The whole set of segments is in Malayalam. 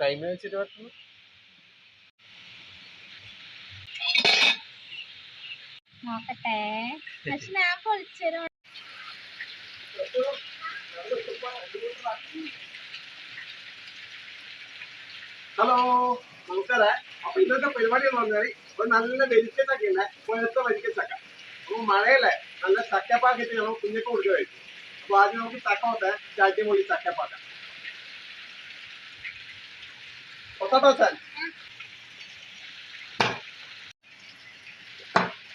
കൈമ വെച്ചിട്ട് പറ്റുന്നു നോക്കട്ടെ. പക്ഷെ ഞാൻ പൊളിച്ചരും ഹലോ നമസ്കാരം. അപ്പൊ ഇന്നത്തെ പരിപാടി എന്ന് പറഞ്ഞാൽ നല്ല നല്ല വെരിക്കച്ചക്ക ഉണ്ട് പുഴത്ത വരിക്കച്ചക്ക. അപ്പൊ മഴയല്ലേ? നല്ല ചക്കപ്പാക്കിട്ട് ഞങ്ങൾ കുഞ്ഞൊക്കെ കൊടുക്കുമായിരുന്നു അപ്പൊ ആദ്യം നമുക്ക് ചക്ക കൊട്ടെ ചാറ്റി പൊളി ചക്കപ്പാക്ക. ഒത്തട്ടോ സാൻ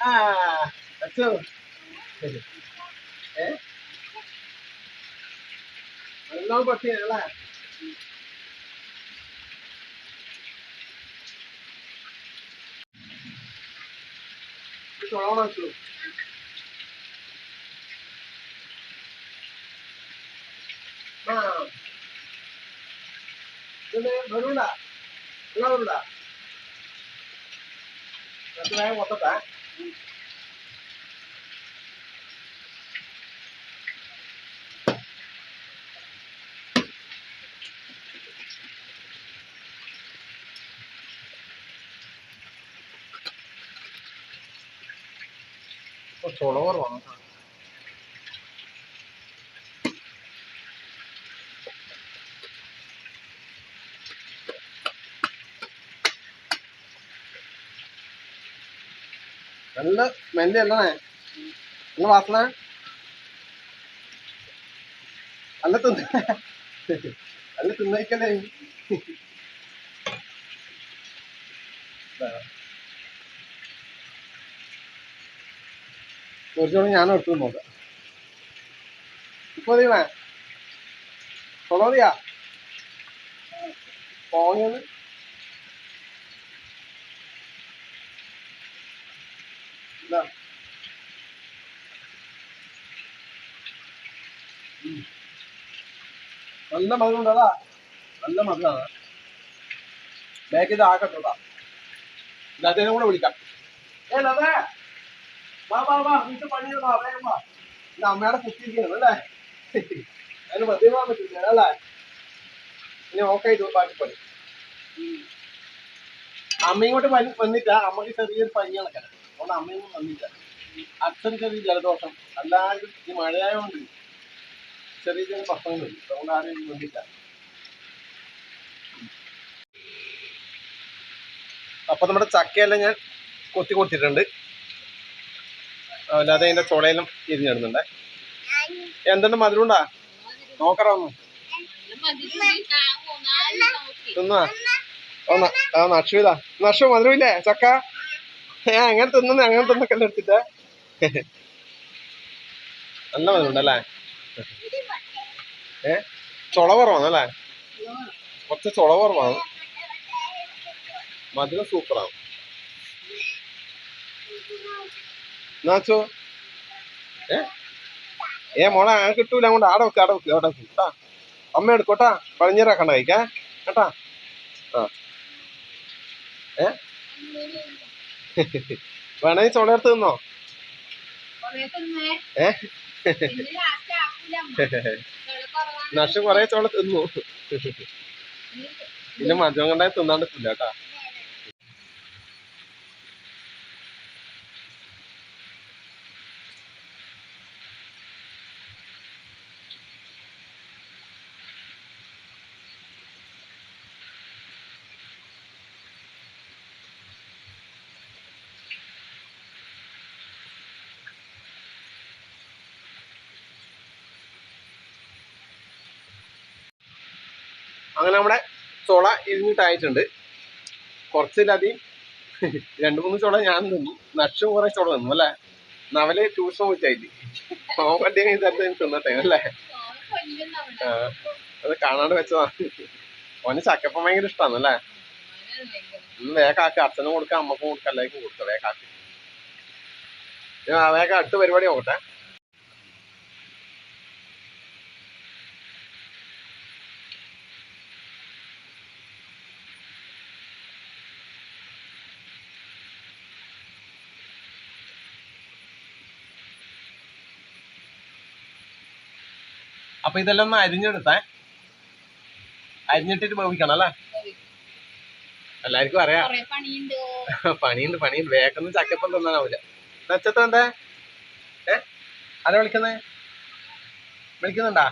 ആ അച്ഛോ ഏ നല്ലോണം പറ്റിയല്ലേ ചോളം വെച്ചു ആ ഇത് വരൂല നിങ്ങൾ വരൂല അത് വേഗം നല്ല മെല്ലെ അല്ലേ? നല്ല വാസന നല്ല തിന്ന. നല്ല തിന്നയിക്കല്ലേ കുറച്ചുകൂടി ഞാൻ എടുത്തു നോക്കാം ഇപ്പൊ മതിയാ തൊള മതിയാ നല്ല മധുരമുണ്ടതാ നല്ല മധുരമാണ്. ബാക്ക് ഇത് ആകട്ടുള്ള ഇത് അദ്ദേഹം കൂടെ വിളിക്കാം. ഇത് അമ്മയുടെ കുത്തിയിരിക്കണം അല്ലേ? അതിന് മദ്യം പോകാൻ പറ്റില്ല അല്ലേ? ഇനി ഓക്കെ ആയിട്ട് ബാക്കി പണി അമ്മ ഇങ്ങോട്ട് പനി വന്നില്ല. അമ്മയ്ക്ക് ചെറിയൊരു പനി നടക്കണം അതുകൊണ്ട് അമ്മയും വന്നില്ല. അച്ഛൻ ചെറിയ ജലദോഷം. എല്ലാവരും ഈ മഴയായതുകൊണ്ട് ചെറിയ ചെറിയ പ്രശ്നങ്ങളുണ്ട് അതുകൊണ്ട് ആരും വേണ്ടിയില്ല അപ്പൊ നമ്മുടെ ചക്കയെല്ലാം ഞാൻ കൊത്തി കൊടുത്തിട്ടുണ്ട് അല്ലാതെ അതിന്റെ ചുളയെല്ലാം ഇരിഞ്ഞിടുന്നുണ്ട് എന്തുണ്ട് മധുരണ്ടാ നോക്കറ ഒന്ന് തിന്നാ? ആ നക്ഷു ഇതാ. നക്ഷു മധുരമില്ലേ? ചക്ക? ഏ അങ്ങനെ തിന്നുന്നു അങ്ങനെ തിന്നൊക്കെ എടുത്തിട്ട്. നല്ല മധുരമുണ്ടല്ലേ ഏ? ചുളവറവാണല്ലേ? കുറച്ച് ചുളവറവാണ്. മധുരം സൂപ്പറാണ്. എന്നാച്ചോ? ഏ? ഏ മോളെ ആ കിട്ടൂല. അങ്ങോട്ട് ആടെ വെക്ക് ആടെ വെക്ക് അവിടെ വെക്ക്. കേട്ടാ? അമ്മ എടുക്കോട്ടാ പഴഞ്ഞിറാക്കണ്ട കഴിക്കാ കേട്ടാ? ആ. ഏ? വേണമെങ്കിൽ ചുളയെടുത്ത് നിന്നോ ഏ? നഷ്ടം കൊറേ ചോള തിന്നു. പിന്നെ കണ്ടാൽ തിന്നാണ്ട് തില്ല അങ്ങനെ നമ്മുടെ ചുള ഇരുന്നിട്ടായിട്ടുണ്ട് കുറച്ചിലധികം രണ്ടു മൂന്ന് ചുള ഞാൻ തിന്നു. നക്ഷു കുറെ ചുള തിന്നു അല്ലേ? നവൽ ട്യൂഷൻ വെച്ചായിട്ട് നോക്കട്ടെ തരത്തിൽ തിന്നട്ടെ അല്ലേ? അത് കാണാണ്ട് വെച്ചതാ. ഓന് ചക്കപ്പം ഭയങ്കര ഇഷ്ടമാണ് അല്ലേ? വേഗാക്ക്. അച്ഛനും കൊടുക്കാം അമ്മക്കും കൊടുക്കാം എല്ലാവർക്കും കൊടുക്കാം വേഗാക്ക്. ഞാൻ വേഗം അടുത്ത പരിപാടി നോക്കട്ടെ. അപ്പൊ ഇതെല്ലാം ഒന്ന് അരിഞ്ഞെടുത്തേ. അരിഞ്ഞിട്ടിട്ട് വേവിക്കണം അല്ലേ? എല്ലാവർക്കും അറിയാം. പണിയുണ്ടോ? പണിയുണ്ട് വേഗം ചക്കപ്പം തിന്നാനാവില്ല നക്ഷത്രം എന്താ? ഏ? ആരാ വിളിക്കുന്നേ? വിളിക്കുന്നുണ്ടാ?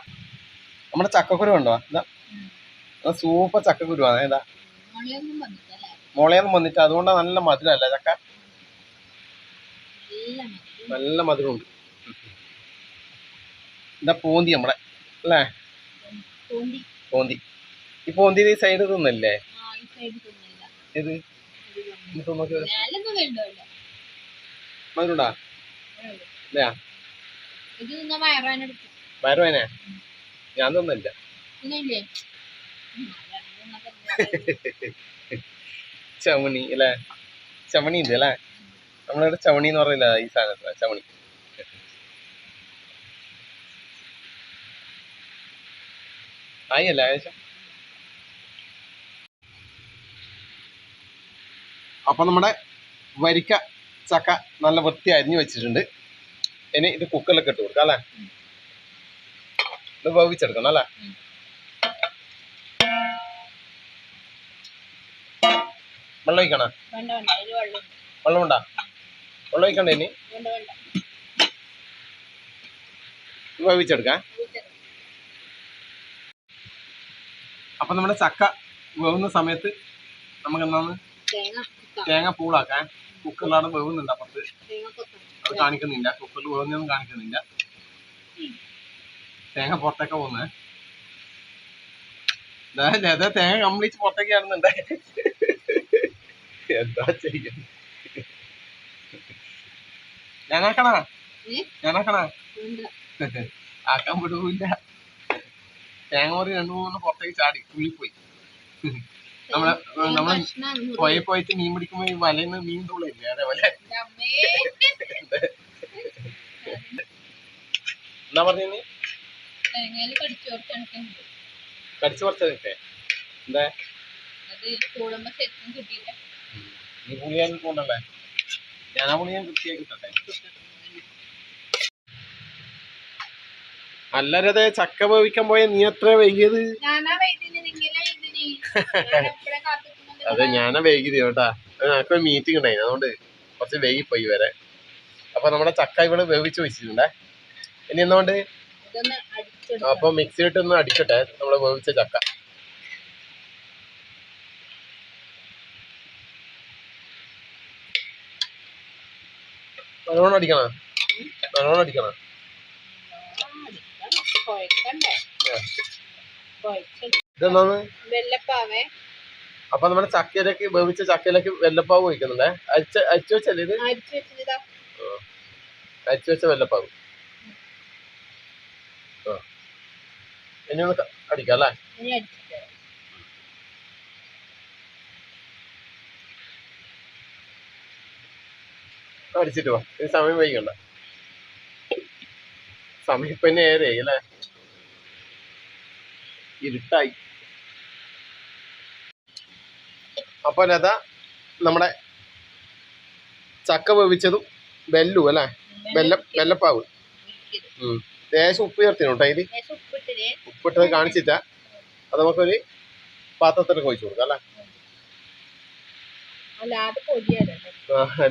നമ്മുടെ ചക്കക്കുരു ഉണ്ടോ? എന്താ. സൂപ്പർ ചക്കക്കുരുവാണ് ഏതാ മുളയൊന്നും വന്നിട്ട് അതുകൊണ്ടാണ് നല്ല മധുരമല്ല ചക്ക? നല്ല മധുരമുണ്ട്. ഇതാ പോന്തി നമ്മളെ അല്ലേ? പോന്തി ഈ പോന്തി ഈ സൈഡ് തിന്നല്ലേ? ഇത്. മധുരണ്ടാ ഇല്ല വയറുവേനെ ഞാൻ തിന്നില്ല. ഇല്ലേ ചവണി അല്ലേ? ചവണി ഉണ്ട് അല്ലേ? നമ്മളിവിടെ ചവണി എന്ന് പറയില്ല ഈ സാധനത്തിന്? ചവണി. ആയി അല്ലേ ഏകദേശം അപ്പൊ നമ്മുടെ വരിക്ക ചക്ക നല്ല വൃത്തി അരിഞ്ഞു വെച്ചിട്ടുണ്ട്. ഇനി ഇത് കുക്കറിലൊക്കെ ഇട്ട് കൊടുക്കാം അല്ലേ? ഇത് വേവിച്ചെടുക്കണം അല്ലേ. വെള്ളം ഒഴിക്കണ? വേണ്ട വേണ്ട അതിൽ വെള്ളം ഉണ്ടാ. വെള്ളം ഒഴിക്കണ്ടേ ഇനി? വേണ്ട വേണ്ട. ഇത് വേവിച്ചെടുക്കാം. അപ്പൊ നമ്മുടെ ചക്ക വേവുന്ന സമയത്ത് നമുക്ക് എന്താണ് തേങ്ങ പൂളാക്കാൻ കുക്കറിലാണ് വേവുന്നുണ്ട്. അപ്പുറത്ത്. അത് കാണിക്കുന്നില്ല. കുക്കറിൽ വേവുന്നൊന്നും കാണിക്കുന്നില്ല. തേങ്ങ പുറത്തേക്ക് പോകുന്നത് അതെ തേങ്ങ കംപ്ലീറ്റ് പുറത്തേക്ക് കാണുന്നുണ്ട്. എന്താ ചെയ്യുന്നത്? ഞാനാക്കണ വേണ്ട. ആക്കാൻ വിടൂല്ല. തേങ്ങ മുറി രണ്ടു മൂന്ന് പുറത്തേക്ക് ചാടി ഉള്ളിൽ പോയി. നമ്മളെ നമ്മളെ. പുഴയിൽ പോയിട്ട് മീൻ പിടിക്കുമ്പോ ഈ വലയിന്ന് മീൻ തുള്ളില്ലേ? അതേപോലെ. എന്നാ പറഞ്ഞു കടിച്ചു കൊടുക്കണക്കുണ്ട്. കിട്ടേ എന്താ? നീ പുളിയാൻ കൊണ്ടല്ലേ ഞാനാ പുളിയാൻ വൃത്തിയായി കിട്ടട്ടെ അല്ലരതെ ചക്ക വേവിക്കാൻ പോയ നീ എത്ര വൈകിയത്? അതെ ഞാനാ വൈകിയത് കേട്ടാ. ഞങ്ങൾക്ക് മീറ്റിംഗ് ഉണ്ടായിരുന്നു. അതുകൊണ്ട് കുറച്ച് വൈകിപ്പോയി വരെ. അപ്പൊ നമ്മുടെ ചക്ക ഇവിടെ വേവിച്ച് വെച്ചിട്ടുണ്ടേ. ഇനി എന്തുകൊണ്ട്? അപ്പൊ മിക്സിയിട്ട് ഒന്ന് അടിക്കട്ടെ നമ്മൾ വേവിച്ച ചക്ക. നല്ലോണം അടിക്കണം. നല്ലോണം അടിക്കണം. അപ്പൊ നമ്മുടെ ചക്കയിലേക്ക് വേവിച്ച ചക്കയിലേക്ക് വെല്ലപ്പാവ് ഒഴിക്കുന്നുണ്ടേ. അരിച്ച അരിച്ചു വെച്ചല്ലേ ഇത്? അരിച്ചു വെച്ച വെല്ലപ്പാവ് ആ. ഇനി ഒന്ന് ക- അടിക്കാം അല്ലേ? അടിച്ചിട്ട്. വാ. ഇനി സമയം വൈകണ്ട സമയം ഇപ്പൊ ഏറെ അല്ലേ ഇരുട്ടായി. അപ്പൊ ലത നമ്മുടെ ചക്ക വേവിച്ചതും ബെല്ലു അല്ലേ? ബെല്ല ബെല്ലപ്പാവ് ലേശം ഉപ്പ് ചേർത്തിനു കേട്ടോ ഉപ്പിട്ടില്ലേ ഉപ്പിട്ടത് കാണിച്ചിട്ടാ. അത് നമുക്കൊരു പാത്രത്തിലൊക്കെ ഒഴിച്ചു കൊടുക്കാം അല്ലേ? അല്ല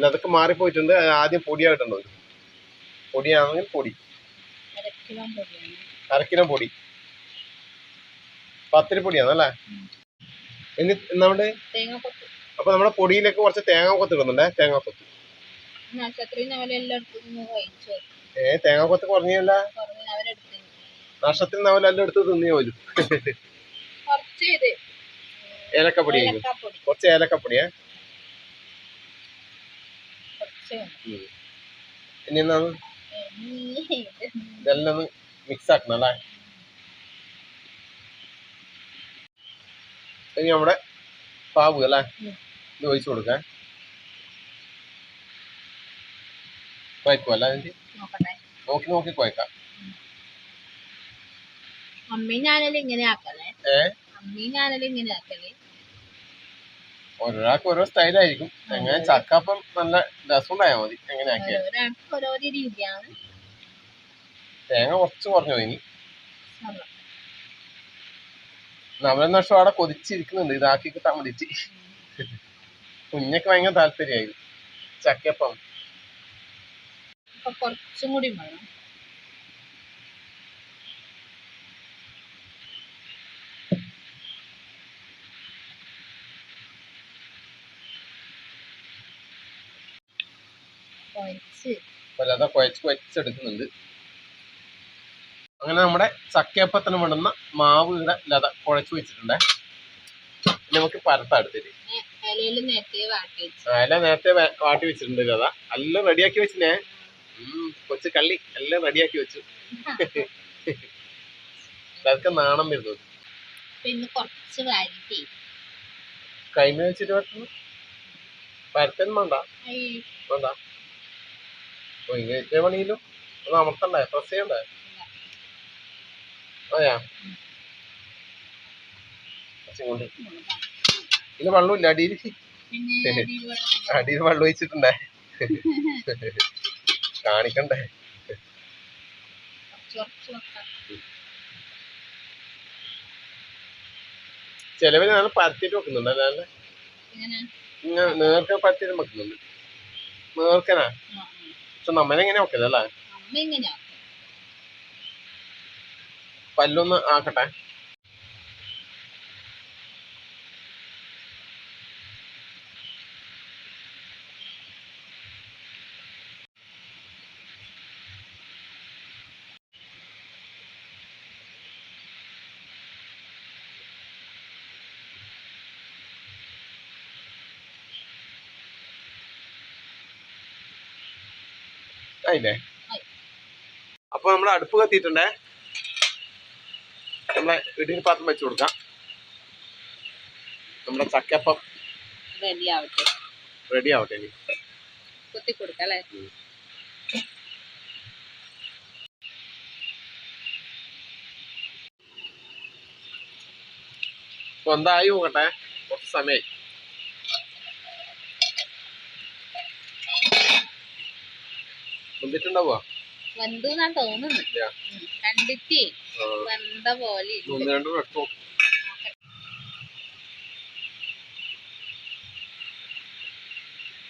അതൊക്കെ മാറിപ്പോയിട്ടുണ്ട്. ആദ്യം പൊടിയായിട്ടുണ്ടോ? പൊടിയാണെങ്കിൽ പൊടി. അരക്കിലോ പൊടി. പത്തിരി പൊടിയാണല്ലേ ഇനി നമ്മുടെ അപ്പൊ നമ്മുടെ പൊടിയിലേക്ക് കുറച്ച് തേങ്ങ കൊത്ത് ഇടുന്നുണ്ടേ? തേങ്ങ കൊത്ത് നക്ഷത്രം നവല എല്ലായിടത്തും നിന്ന് കഴിച്ചു ഏ തേങ്ങ കൊത്ത് കുറഞ്ഞല്ല നഷ്ടത്തിൽ എല്ലാം എടുത്ത് തിന്നേ പോലും ഏലക്കപ്പൊടി കുറച്ച് ഏലക്കപ്പൊടിയേ ഇനി ഇത് ഇതെല്ലാം മിക്സ് ആക്കണം അല്ലേ ഇനി നമ്മുടെ പാവ് അല്ലേ. ഇത് ഒഴിച്ചു കൊടുക്കാൻ. കുഴക്കും അല്ല അതിന്റെ നോക്കി നോക്കി കുഴക്കാം. അമ്മയും ഞാനെല്ലാം ഇങ്ങനെ ആക്കലേ ഏ? അമ്മയും ഞാനെല്ലാം ഇങ്ങനെ ആക്കൽ ഓരോരാൾക്ക് ഓരോ സ്റ്റൈലായിരിക്കും എങ്ങനെ ചക്കപ്പം നല്ല രസമുണ്ടായാൽ മതി. എങ്ങനെ ആക്കിയാൽ തേങ്ങ കുറച്ച് കുറഞ്ഞു ഇനി. നമ്മളെന്ന് നമ്മളെന്ന വർഷം അവിടെ കൊതിച്ചിരിക്കുന്നുണ്ട്. ഇതാക്കി കിട്ടാൻ വേണ്ടിട്ട് കുഞ്ഞൊക്കെ ഭയങ്കര താല്പര്യമായി ചക്കപ്പം. കുറച്ചും കൂടി വേണം കുഴച്ച് വല്ലാതെ കുഴച്ച് കുഴച്ചെടുക്കുന്നുണ്ട്. അങ്ങനെ നമ്മുടെ ചക്കയപ്പത്തിന് വേണ്ടുന്ന മാവ് ഇവിടെ ലത കുഴച്ച് വെച്ചിട്ടുണ്ട്. നമുക്ക് പരത്താം എടുത്തിട്ട് ഇലയിൽ നേരത്തെ വാട്ടി വെച്ചിട്ടുണ്ട് ലത. എല്ലാം റെഡിയാക്കി വെച്ചില്ലേ? ഉം, കൊച്ചു കള്ളി എല്ലാം റെഡിയാക്കി വെച്ചു. അതൊക്കെ നാണം വരുന്നത്. കൈമ വെച്ചിട്ട് പരത്തൻ വേണ്ട. വേണ്ട. ഓ ഇങ്ങനെ പണിയിലും? ഒന്ന് അമർത്തണ്ടേ? പ്രസ് ചെയ്യണ്ടേ? അതെയാ? കൊണ്ട് ഇതിന് വെള്ളമില്ല? അടിയിൽ അടിയിൽ വെള്ളം ഒഴിച്ചിട്ടുണ്ടേ? കാണിക്കണ്ടേ? ചിലവര് നല്ല പരത്തിട്ട് വെക്കുന്നുണ്ട് അല്ലാണ്ട് ഇങ്ങനെ ഇങ്ങനെ പരത്തിട്ട് വെക്കുന്നുണ്ട്. നേർക്കനാ. പക്ഷെ നമ്മളെങ്ങനെ വെക്കല്ലേ അല്ലേ? പല്ലൊന്ന് ആക്കട്ടെ. ആയില്ലേ? ആയി. അപ്പൊ നമ്മൾ അടുപ്പ് കത്തിയിട്ടുണ്ടേ. നമ്മളെ ഇടിന് പാത്രം വെച്ച് കൊടുക്കാം. നമ്മുടെ ചക്കപ്പം റെഡി ആവട്ടെ റെഡി ആവട്ടെ ഇനി. കുത്തി കൊടുക്കാം അല്ലേ? എന്തായി നോക്കട്ടെ കുറച്ച് സമയമായി വെന്തു എന്നാ. വെന്ത പോലെ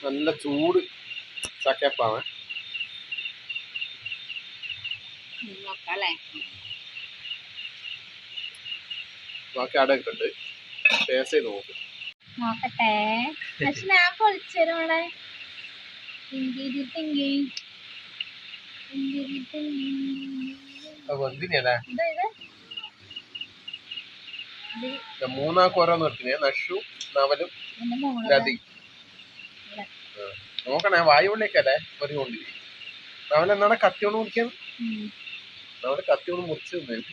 നല്ല ചൂട് അല്ലേ ബാക്കി അവിടെ ഇട്ടുണ്ട് ടേസ്റ്റ് ചെയ്ത് നോക്കും. നോക്കട്ടെ. പക്ഷെ ഞാൻ പൊളിച്ചരും തിങ്കി തിങ്കി. ഇത് മൂന്നാൾക്ക് ഓരോന്ന് നിർത്തിനെ നഷു നവലും രതി ലതി. നോക്കണേ വായുവിലേക്കല്ലേ ഒരു കൊണ്ടിരിക്കും നവൽ എന്നാണ് കത്തിയോണ്ട് മുറിക്കാൻ. നവൽ കത്തി കൊണ്ട് മുറിച്ച് തിന്നു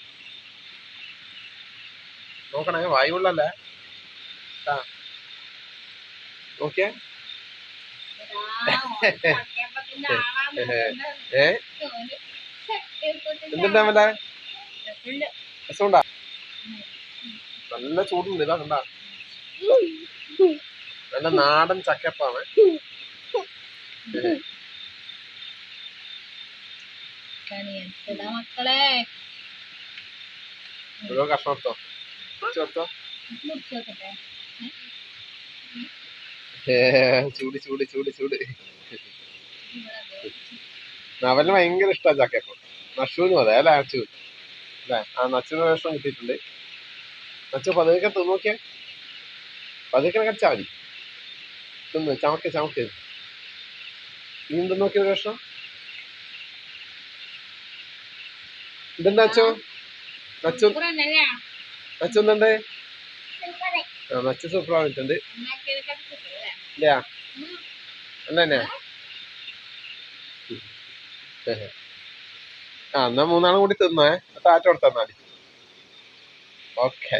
നോക്കണേ വായുള്ളല്ല നോക്കിയേ. ഏ എന്തുണ്ടാ രസമുണ്ടാ? നല്ല ചൂടുണ്ട് ഇതാ കണ്ട. നല്ല നാടൻ ചക്കപ്പാണ്. മക്കളെ. ഓരോ കഷ്ണം എടുത്തോ? ചേർത്തോ ചൂട് ചൂട് ചൂട് ചൂട്. അവന് ഭയങ്കര ഇഷ്ടാ ചക്കപ്പം നഷുവിനും അതെ അല്ലേ? അച്ചു. അല്ലേ? ആ നച്ചിന് വേഷം കിട്ടിയിട്ടുണ്ട്. നച്ചു പതുക്കെ തിന്നോക്കിയ പതുക്കെ കടിച്ചാ മതി. തിന്ന് ചമക്ക് ചമക്ക്. നീ തിന്നോക്കിയ നോക്കിയ വേഷം? ഇതെന്താ അച്ചു? നച്ചു? നച്ചു എന്തുണ്ട്. ആ നച്ചു സൂപ്പർ ആയിട്ടുണ്ട് അല്ലേ? ഇല്ല. അല്ലേ ആ എന്നാ മൂന്നാളും കൂടി തിന്നേ. താറ്റ കൊടുത്താൽ മതി. ഓക്കെ.